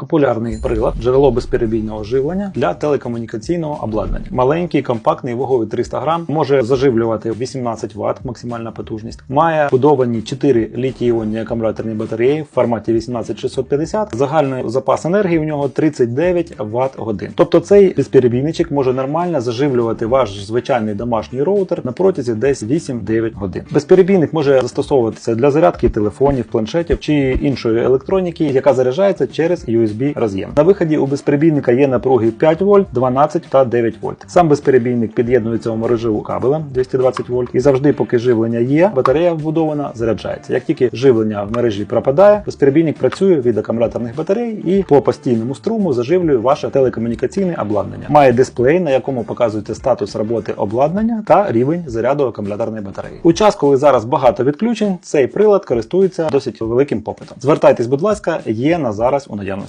Популярний прилад джерело безперебійного живлення для телекомунікаційного обладнання. Маленький, компактний, ваговий 300 грам, може заживлювати 18 Вт, максимальна потужність. Має будовані 4 літій-іонні акумуляторні батареї в форматі 18650. Загальний запас енергії в нього 39 Вт годин. Тобто цей безперебійничок може нормально заживлювати ваш звичайний домашній роутер на протязі десь 8-9 годин. Безперебійник може застосовуватися для зарядки телефонів, планшетів чи іншої електроніки, яка заряджається через USB роз'єм. На виході у безперебійника є напруги 5 вольт, 12 та 9 вольт. Сам безперебійник під'єднується у мережу кабелем 220 вольт, і завжди, поки живлення є, батарея вбудована, заряджається. Як тільки живлення в мережі пропадає, безперебійник працює від акумуляторних батарей і по постійному струму заживлює ваше телекомунікаційне обладнання. Має дисплей, на якому показуєте статус роботи обладнання та рівень заряду акумуляторної батареї. У час, коли зараз багато відключень, цей прилад користується досить великим попитом. Звертайтесь, будь ласка, є на зараз у наявності.